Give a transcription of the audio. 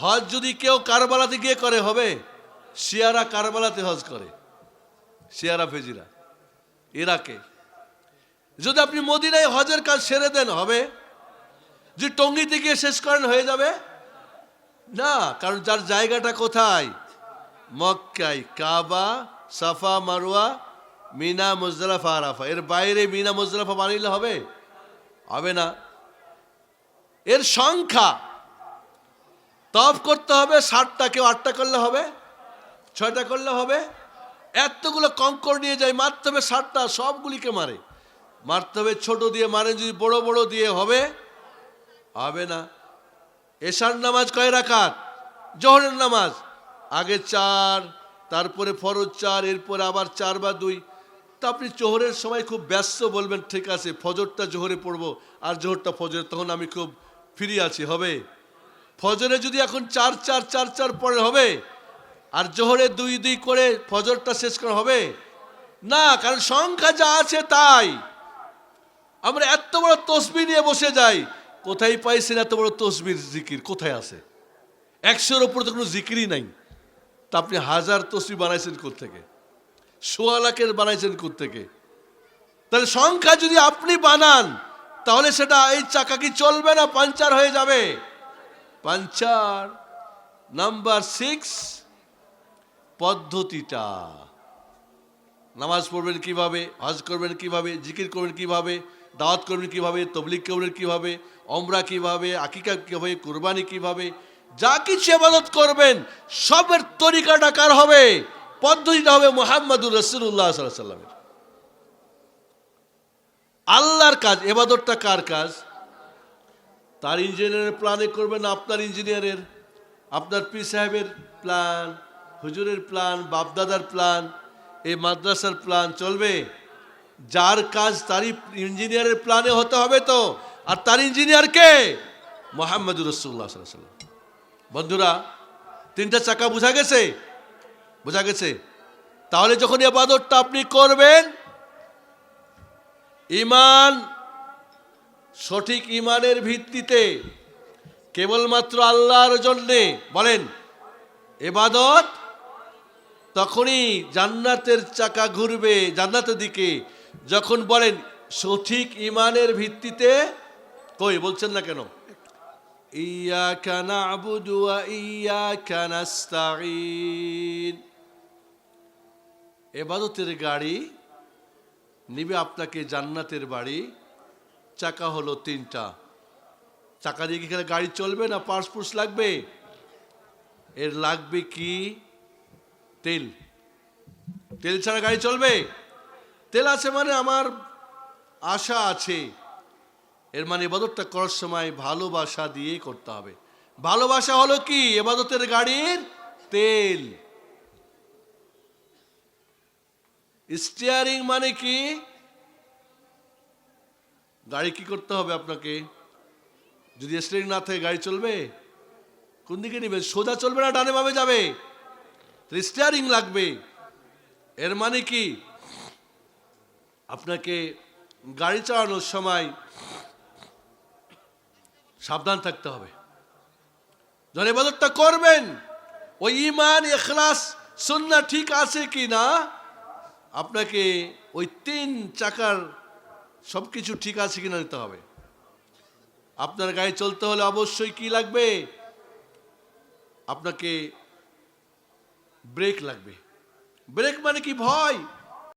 হজ যদি কেউ কারবালাতে গিয়ে করে, হবে? শিয়ারা কারবালাতে হজ করে। শিয়ারা ফেজিরা। ইরাকে। যদি আপনি মদিনায় হজের কাজ সেরে দেন, হবে? যে টঙ্গিতে গিয়ে শেষ করেন, হয়ে যাবে? না, কারণ যার জায়গাটা কোথায়? মক্কাই কাবা, সাফা মারুয়া মিনা, মুজদালাফা, আরাফা। এর বাইরে মিনা, মুজদালাফা বানাইলে হবে? হবে না। এর সংখ্যা তফ করতে হবে ষাটটা কেউ আটটা করলে হবে, ছয়টা করলে হবে। এতগুলো কঙ্কর নিয়ে যায়, মারতে হবে ষাটটা সবগুলিকে মারে। মারতে হবে, ছোট দিয়ে মারে, যদি বড় বড় দিয়ে হবে হবে না। এশার নামাজ কয় রাকাত? জোহরের নামাজ। আগে চার, তারপরে ফরজ চার, এরপরে আবার চার বা দুই। তা আপনি জোহরের সময় খুব ব্যস্ত বলবেন, ঠিক আছে, ফজরটা জোহরে পড়ব, আর জোহরটা ফজরে, তখন আমি খুব ফ্রি আছি, হবে? ফজরে যদি এখন চার চার চার চার পরে হবে, আর জোহরে দুই দুই করে ফজরটা শেষ করা হবে? না, কারণ সংখ্যা যা আছে তাই। আমরা এত বড় তসবি নিয়ে বসে যাই, কোথায় পাইছেন এত বড় তসবির জিকির? কোথায় আছে? একশোর ওপর তো কোনো জিকিরই নাই। তা আপনি হাজার তসবি বানাইছেন থেকে সোয়া লাখের বানাইছেন থেকে তাহলে সংখ্যা যদি আপনি বানান, তাহলে সেটা এই চাকা কি চলবে না পাঞ্চার হয়ে যাবে? পাঞ্চার, নাম্বার সিক্স, পদ্ধতিটা। নামাজ পড়বেন কীভাবে, হজ করবেন কীভাবে, জিকির করবেন কীভাবে, দাওয়াত করবেন কীভাবে তবলিক করবেন কীভাবে অমরা কীভাবে, আকিকা কীভাবে, কোরবানি কীভাবে, যা কিছু আবাদত করবেন, সবের তরিকাটা কার হবে? পদ্ধতিটা হবে মোহাম্মদুর রসুল্লাহ সাল্লামের আল্লাহর কাজ এবাদতটা কার কাজ? তার ইঞ্জিনিয়ারের প্ল্যানে করবেন আপনার ইঞ্জিনিয়ারের, আপনার পি সাহেবের প্ল্যান হুজুরের প্ল্যান বাপদাদার প্ল্যান এই মাদ্রাসার প্ল্যান চলবে। যার কাজ তারই ইঞ্জিনিয়ারের প্ল্যানে হতে হবে তো। আর তার ইঞ্জিনিয়ার কে? মোহাম্মদুর রসুল্লাহ সাল্লাম বন্ধুরা, তিনটা চাকা বোঝা গেছে? বোঝা গেছে? তাহলে যখন এবাদতটা আপনি করবেন ইমান সঠিক ইমানের ভিত্তিতে কেবলমাত্র আল্লাহর জন্যে বলেন, এবাদত তখনই জান্নাতের চাকা ঘুরবে জান্নাতের দিকে। যখন বলেন সঠিক ইমানের ভিত্তিতে, কই বলছেন না কেন? ইয়াকা নাবুদু ওয়া ইয়াকা নাস্তাঈন এবাদতের গাড়ি নিবে আপনাকে জান্নাতের বাড়ি চাকা হলো তিনটা। চাকা দিয়ে কি গাড়ি চলবে না পার্স পুর্স লাগবে? এর লাগবে কি? তেল। তেল ছাড়া গাড়ি চলবে? তেল আছে মানে আমার আশা আছে। এর মানে এবাদতটা করার সময় ভালোবাসা দিয়ে করতে হবে। ভালোবাসা হলো কি? এবাদতের গাড়ির তেল। স্টিয়ারিং মানে কি? গাড়ি কি করতে হবে আপনাকে? যদি স্টিয়ারিং না থাকে গাড়ি চলবে? কোন দিকে নেবে? সোজা চলবে না, ডানে বামে যাবে? স্টিয়ারিং লাগবে। এর মানে কি? আপনাকে গাড়ি চালানোর সময় সাবধান থাকতে হবে। যখন এবাদতটা করবেন। ওই ইমান এখলাস সুন্না ঠিক আছে কি না আপনাকে ওই তিন চাকার সব কিছু ঠিক আছে কিনা নিতে হবে। আপনার গায়ে চলতে হলে অবশ্যই কি লাগবে? আপনাকে ব্রেক লাগবে। ব্রেক মানে কি? ভয়।